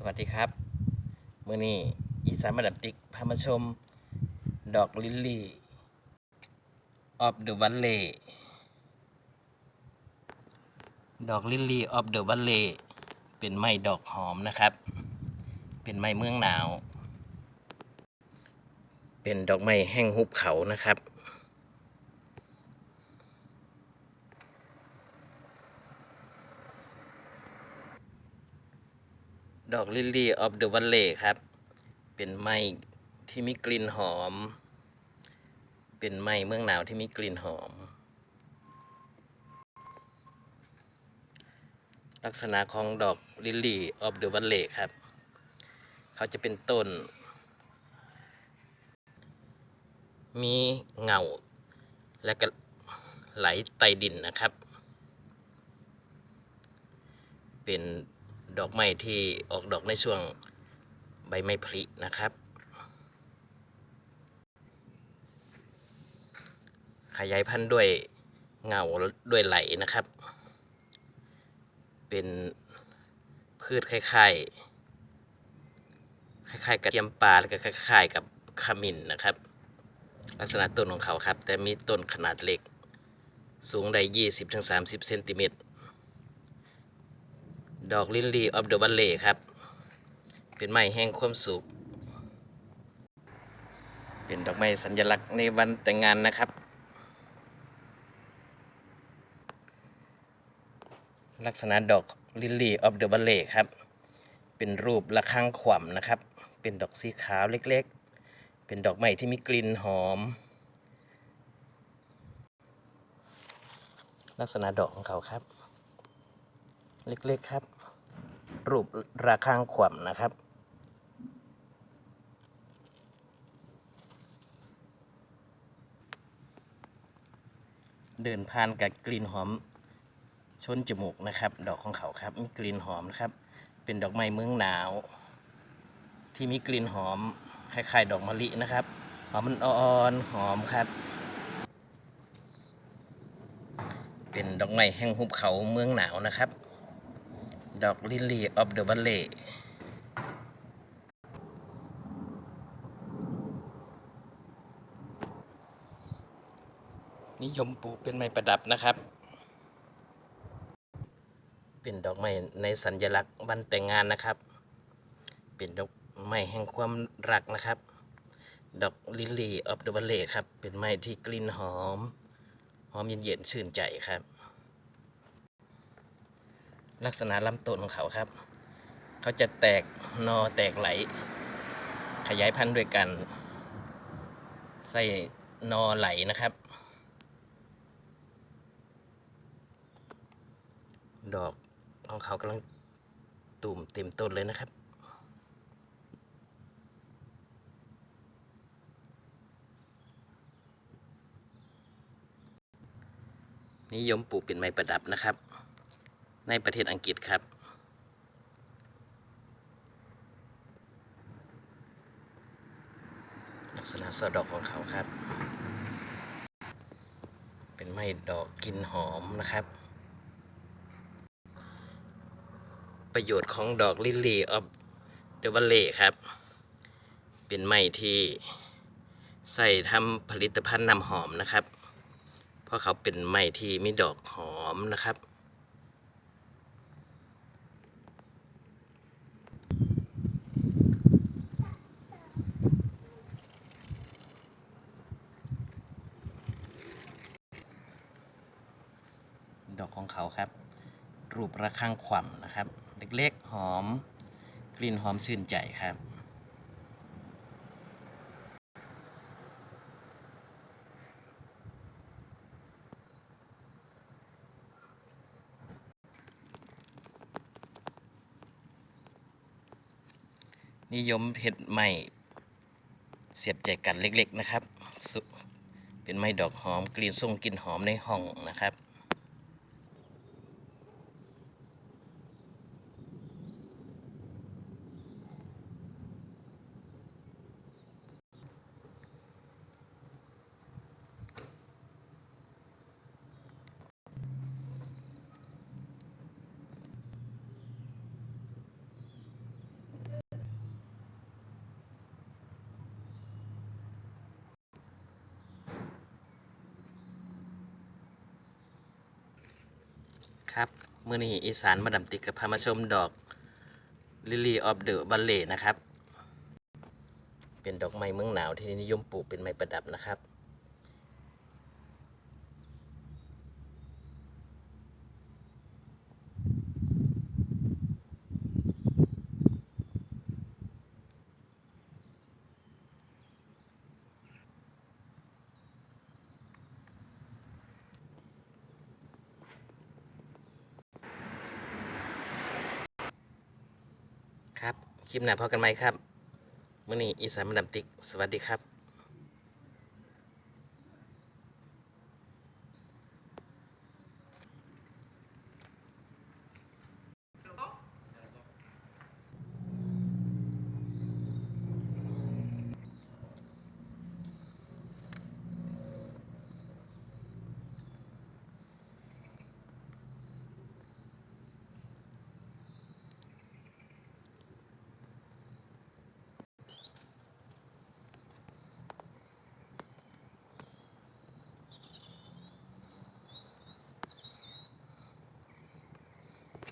สวัสดีครับเมื่อนี้อีสานมาดับติกพามาชม ดอกลิลลี่ออฟเดอะวันเล่ดอกลิลลี่ออฟเดอะวันเล่เป็นไม้ดอกหอมนะครับ เป็นไม้เมืองหนาว เป็นดอกไม้แห้งหุบเขานะครับ ดอกลิลลี่ออฟเดอะวัลเล่ครับ เป็นไม้ที่มีกลิ่นหอม เป็นไม้เมืองหนาวที่มีกลิ่นหอม ลักษณะของดอกลิลลี่ออฟเดอะวัลเล่ครับ เขาจะเป็นต้น มีเงา และก็ไหลไต่ดินนะครับ เป็น ดอกไม้ที่ออกดอกในช่วงใบไม้ผลินะครับ ขยายพันธุ์ด้วยเงาด้วยไหลนะครับ เป็นพืชคล้ายๆ คล้ายๆ กับเทียมปลาแล้วก็คล้าย ๆ กับขมิ้นนะครับ ลักษณะต้นของเขาครับ แต่มีต้นขนาดเล็ก สูงได้ 20-30 เซนติเมตร ดอกลิลลี่ออฟเดอะวัลเล่ครับ เป็นไม้แห้งความสุข เป็นดอกไม้สัญลักษณ์ในวันแต่งงานนะครับ ลักษณะดอกลิลลี่ออฟเดอะวัลเล่ครับ เป็นรูประฆังขวัญนะครับ เป็นดอกสีขาวเล็กๆ เป็นดอกไม้ที่มีกลิ่นหอม ลักษณะดอกของเขาครับ เล็กๆครับ รูประฆังขวัญนะครับ เดินผ่านกับกลิ่นหอมชนจมูกนะครับ ดอกของเขาครับมีกลิ่นหอมนะครับ เป็นดอกไม้เมืองหนาว ที่มีกลิ่นหอมคล้ายๆดอกมะลินะครับ หอมมันอ่อนหอมครับ เป็นดอกไม้แห่งหุบเขาเมืองหนาวนะครับ ดอกลิลลี่ออฟเดอะวัลเล่นิยมปลูกเป็นไม้ประดับนะครับ เป็นดอกไม้ในสัญลักษณ์วันแต่งงานนะครับ เป็นดอกไม้แห่งความรักนะครับ ดอกลิลลี่ออฟเดอะวัลเล่ครับ เป็นไม้ที่กลิ่นหอม หอมเย็นๆชื่นใจครับ ลักษณะลำต้นของเขาครับ เขาจะแตกนอแตกไหล ขยายพันธุ์ด้วยกันใส่นอไหลนะครับ ดอกของเขากำลังตุ่มเต็มต้นเลยนะครับ นิยมปลูกเป็นไม้ประดับนะครับ ในประเทศอังกฤษครับ ลักษณะสดอกของเขาครับ เป็นไม้ดอกกลินหอมนะครับ ประโยชน์ของดอกลิลลี่ออฟเดวัลเล่ครับ เป็นไม้ที่ใส่ทำผลิตภัณฑ์นำหอมนะครับ เพราะเขาเป็นไม้ที่มีดอกหอมนะครับ ดอกของเขาครับ รูประฆังขวัญนะครับ เล็กๆหอม กลิ่นหอมชื่นใจครับ นิยมเห็ดใหม่เสียบใจกันเล็กๆนะครับ เป็นไม้ดอกหอมกลิ่นส่งกลิ่นหอมในห้องนะครับ น ครับมื่อนี้อีสานมาดาติกกับพามาชมดอกลิลี่ออฟเดอะบัลเล่นะครับ เป็นดอกไม้เมืองหนาวที่นิยมปลูกเป็นไม้ประดับนะครับ ครับ คลิปหน้าพอกันไหมครับมื่อนี้อีสานมาดามติ๊ก สวัสดีครับ